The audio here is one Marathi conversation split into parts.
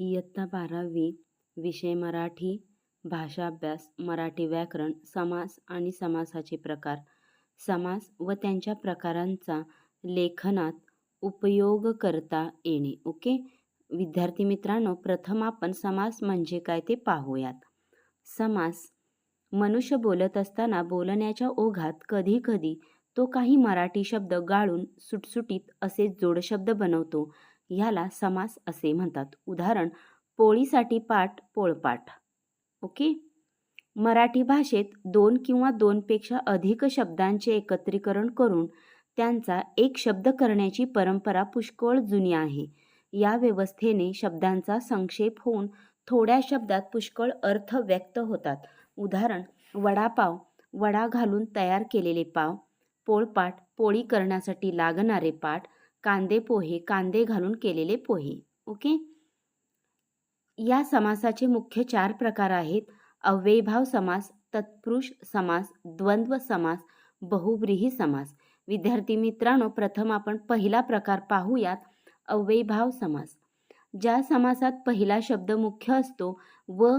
इयत्ता बारावी विषय मराठी भाषा अभ्यास मराठी व्याकरण समास आणि समासाचे प्रकार. समास व त्यांच्या प्रकारांचा लेखनात उपयोग करता येणे ओके? विद्यार्थी मित्रांनो प्रथम आपण समास म्हणजे काय ते पाहूयात. समास मनुष्य बोलत असताना बोलण्याच्या ओघात कधीकधी तो काही मराठी शब्द गाळून सुटसुटीत असे जोडशब्द बनवतो. ह्याला समास असे म्हणतात. उदाहरण पोळीसाठी पाट पोळपाट ओके? मराठी भाषेत दोन किंवा दोनपेक्षा अधिक शब्दांचे एकत्रीकरण करून त्यांचा एक शब्द करण्याची परंपरा पुष्कळ जुनी आहे. या व्यवस्थेने शब्दांचा संक्षेप होऊन थोड्या शब्दात पुष्कळ अर्थ व्यक्त होतात. उदाहरण वडापाव वडा घालून तयार केलेले पाव पोळपाट पोळी करण्यासाठी लागणारे पाट कांदे पोहे कांदे घालून केलेले पोहे. ओके? या समासाचे मुख्य चार प्रकार आहेत. अव्ययभाव समास तत्पुरुष समास द्वंद्व समास बहुब्रीही समास. विद्यार्थी मित्रांनो प्रथम आपण पहिला प्रकार पाहूयात अव्ययभाव समास. ज्या समासात पहिला शब्द मुख्य असतो व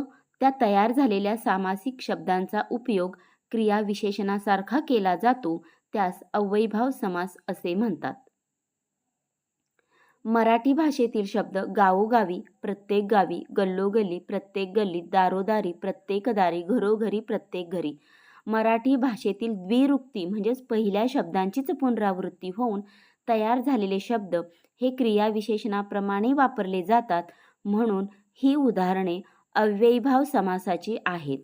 त्या तयार झालेल्या सामासिक शब्दांचा उपयोग क्रियाविशेषणासारखा केला जातो त्यास अव्ययभाव समास असे म्हणतात. मराठी भाषेतील शब्द गावोगावी प्रत्येक गावी गल्लोगल्ली प्रत्येक गल्लीत दारोदारी प्रत्येक दारी घरोघरी प्रत्येक घरी. मराठी भाषेतील द्विरुक्ती म्हणजेच पहिल्या शब्दांचीच पुनरावृत्ती होऊन तयार झालेले शब्द हे क्रियाविशेषणाप्रमाणे वापरले जातात म्हणून ही उदाहरणे अव्ययभाव समासाची आहेत.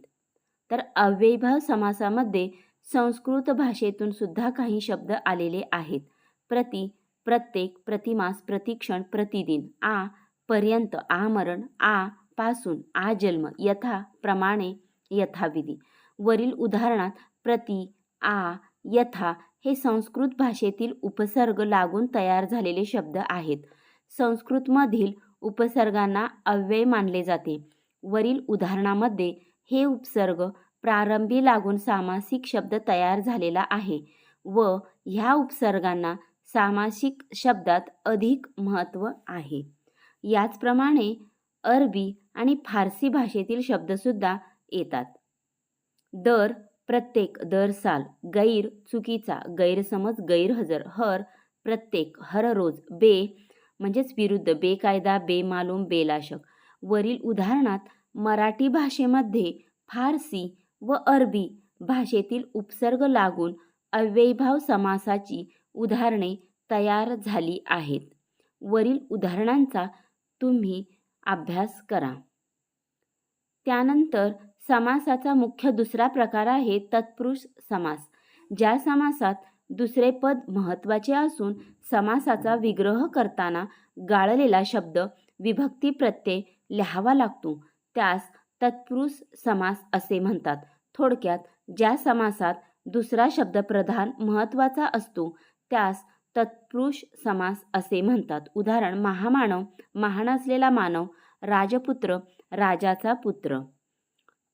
तर अव्ययभाव समासामध्ये संस्कृत भाषेतून सुद्धा काही शब्द आलेले आहेत. प्रति प्रत्येक प्रतिमास प्रतिक्षण प्रतिदिन. आ पर्यंत आमरण आ पासून आ जन्म यथा प्रमाणे यथाविधी. वरील उदाहरणात प्रति आ यथा हे संस्कृत भाषेतील उपसर्ग लागून तयार झालेले शब्द आहेत. संस्कृतमधील उपसर्गांना अव्यय मानले जाते. वरील उदाहरणामध्ये हे उपसर्ग प्रारंभी लागून सामासिक शब्द तयार झालेला आहे व ह्या उपसर्गांना सामासिक शब्दात अधिक महत्त्व आहे. याचप्रमाणे अरबी आणि फारसी भाषेतील शब्दसुद्धा येतात. दर प्रत्येक दर साल गैर चुकीचा गैरसमज गैरहजर हर प्रत्येक हर रोज बे म्हणजेच विरुद्ध बेकायदा बेमालूम बेलाशक. वरील उदाहरणात मराठी भाषेमध्ये फारसी व अरबी भाषेतील उपसर्ग लागून अव्ययभाव समासाची उदाहरणे तयार झाली आहेत. वरील उदाहरणांचा तुम्ही अभ्यास करा. त्यानंतर समासाचा मुख्य दुसरा प्रकार आहे तत्पुरुष समास. ज्या समासात दुसरे पद महत्त्वाचे असून समासाचा विग्रह करताना गाळलेला शब्द विभक्ती प्रत्यय लिहावा लागतो. त्यास तत्पुरुष समास असे म्हणतात. थोडक्यात ज्या समासात दुसरा शब्द प्रधान महत्त्वाचा असतो त्यास तत्पुरुष समास असे म्हणतात. उदाहरण महामानव महान असलेला मानव राजपुत्र राजाचा पुत्र.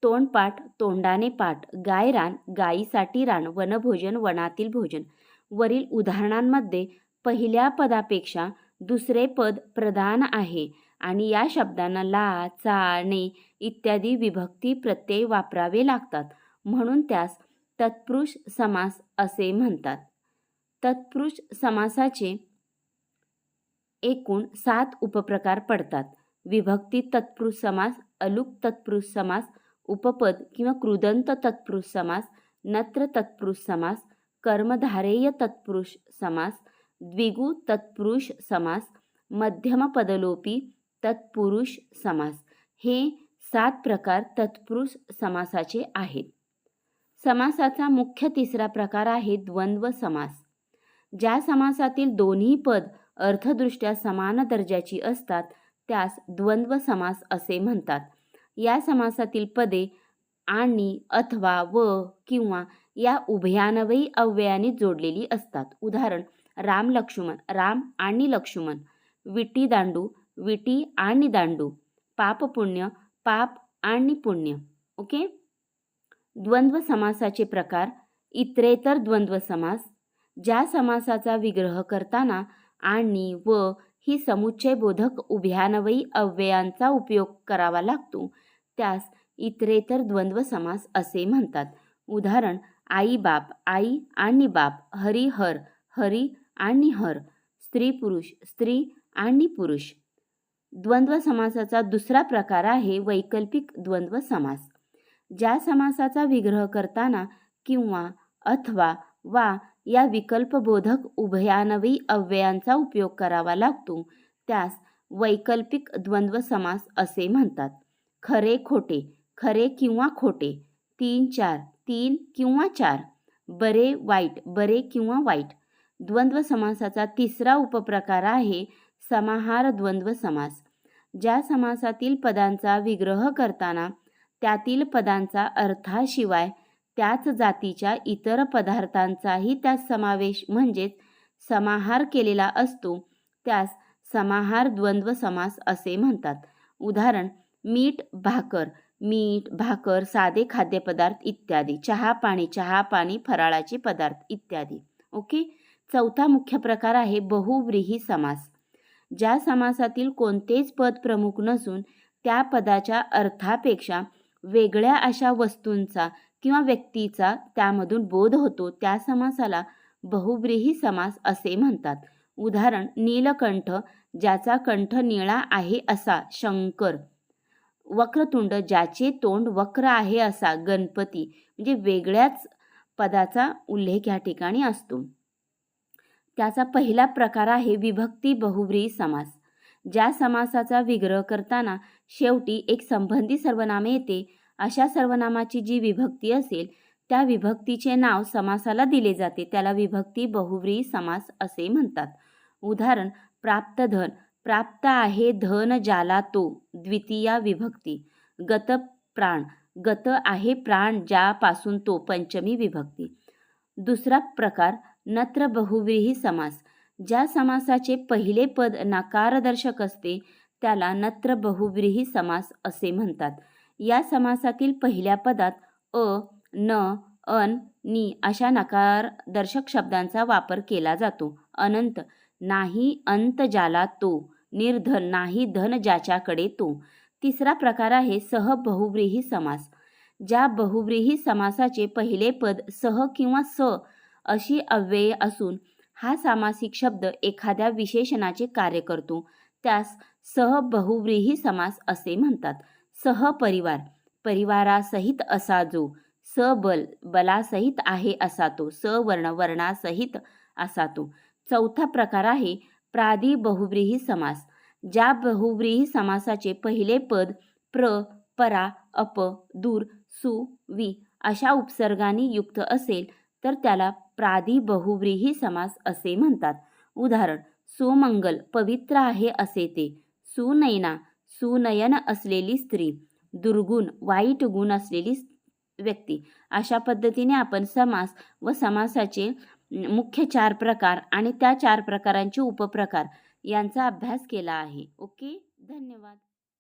तोंडपाठ तोंडाने पाठ गाय रान गायीसाठी रान वनभोजन वनातील भोजन. वरील उदाहरणांमध्ये पहिल्या पदापेक्षा दुसरे पद प्रधान आहे आणि या शब्दांना ला चा ने इत्यादी विभक्ती प्रत्यय वापरावे लागतात. म्हणून त्यास तत्पुरुष समास असे म्हणतात. तत्पुरुष समासाचे एकूण सात उपप्रकार पडतात. विभक्ती तत्पुरुष समास अलुक तत्पुरुष समास उपपद किंवा कृदंत तत्पुरुष समास नत्र तत्पुरुष समास कर्मधारेय तत्पुरुष समास द्विगु तत्पुरुष समास मध्यमपदलोपी तत्पुरुष समास हे सात प्रकार तत्पुरुष समासाचे आहेत. समासाचा मुख्य तिसरा प्रकार आहे द्वंद्व समास. ज्या समासातील दोन्ही पद अर्थदृष्ट्या समान दर्जाची असतात त्यास द्वंद्व समास असे म्हणतात. या समासातील पदे आणि अथवा व किंवा या उभयानवयी अव्ययाने जोडलेली असतात. उदाहरण राम लक्ष्मण राम आणि लक्ष्मण विटी दांडू विटी आणि दांडू पाप पुण्य पाप आणि पुण्य ओके? द्वंद्व समासाचे प्रकार इतरेतर द्वंद्व समास ज्या समासाचा विग्रह करताना आणि व ही समुच्चयबोधक उभ्यानवयी अव्ययांचा उपयोग करावा लागतो. त्यास इतरेतर द्वंद्व समास असे म्हणतात. उदाहरण आई बाप आई आणि बाप हरी हर हरी आणि हर स्त्री पुरुष स्त्री आणि पुरुष. द्वंद्व समासाचा दुसरा प्रकार आहे वैकल्पिक द्वंद्व समास. ज्या समासाचा विग्रह करताना किंवा अथवा वा या विकल्पबोधक उभयानवी अव्ययांचा उपयोग करावा लागतो. त्यास वैकल्पिक द्वंद्व समास असे म्हणतात. खरे खोटे खरे किंवा खोटे तीन चार तीन किंवा चार बरे वाईट बरे किंवा वाईट. द्वंद्व समासाचा तिसरा उपप्रकार आहे समाहार द्वंद्व समास. ज्या समासातील पदांचा विग्रह करताना त्यातील पदांचा अर्थाशिवाय त्याच जातीच्या इतर पदार्थांचाही त्यात समावेश म्हणजेच समाहार केलेला असतो. त्यास समाहार द्वंद्व समास असे म्हणतात. उदाहरण मीठ भाकर मीठ भाकर साधे खाद्यपदार्थ इत्यादी चहा पाणी चहा पाणी फराळाचे पदार्थ इत्यादी. ओके? चौथा मुख्य प्रकार आहे बहुव्रीही समास. ज्या समासातील कोणतेच पद प्रमुख नसून त्या पदाच्या अर्थापेक्षा वेगळ्या अशा वस्तूंचा किंवा व्यक्तीचा त्यामधून बोध होतो त्या समासाला बहुब्रीही समास असे म्हणतात. उदाहरण नीलकंठ ज्याचा कंठ निळा आहे असा शंकर. वक्रतुंड ज्याचे तोंड वक्र आहे असा गणपती. म्हणजे वेगळ्याच पदाचा उल्लेख या ठिकाणी असतो. त्याचा पहिला प्रकार आहे विभक्ती बहुव्रीही समास. ज्या समासाचा विग्रह करताना शेवटी एक संबंधी सर्वनामे येते. अशा सर्वनामाची जी विभक्ती असेल त्या विभक्तीचे नाव समासाला दिले जाते. त्याला विभक्ती बहुव्रीही समास असे म्हणतात. उदाहरण प्राप्त धन. प्राप्त आहे धन ज्याला तो द्वितीया विभक्ती. गत प्राण. गत आहे प्राण ज्यापासून तो पंचमी विभक्ती. दुसरा प्रकार नत्र बहुव्रीही समास. ज्या समासाचे पहिले पद नकारदर्शक असते त्याला नत्र बहुव्रीही समास असे म्हणतात. या समासातील पहिल्या पदात अ न अन नी अशा नकारदर्शक शब्दांचा वापर केला जातो. अनंत नाही अंत ज्याला तो निर्धन नाही धन ज्याच्याकडे तो. तिसरा प्रकार आहे सह बहुव्रीही समास. ज्या बहुव्रीही समासाचे पहिले पद सह किंवा स अशी अव्यये असून हा सामासिक शब्द एखाद्या विशेषणाचे कार्य करतो. त्यास सह बहुव्रीही समास असे म्हणतात. सहपरिवार. परिवारासहित असा जो सबल बलासहित आहे असा तो सवर्ण वर्णासहित असा तो. चौथा प्रकार आहे प्रादी बहुव्रीही समास. ज्या बहुव्रीही समासाचे पहिले पद प्र परा अप दूर सु वि अशा उपसर्गाने युक्त असेल तर त्याला प्रादी बहुव्रीही समास असे म्हणतात. उदाहरण सुमंगल पवित्र आहे असे ते. सुनैना सुनयन असलेली स्त्री दुर्गुण वाईट गुण असलेली व्यक्ती. अशा पद्धतीने आपण समास व समासाचे मुख्य चार प्रकार आणि त्या चार प्रकारांचे उपप्रकार यांचा अभ्यास केला आहे. ओके? धन्यवाद.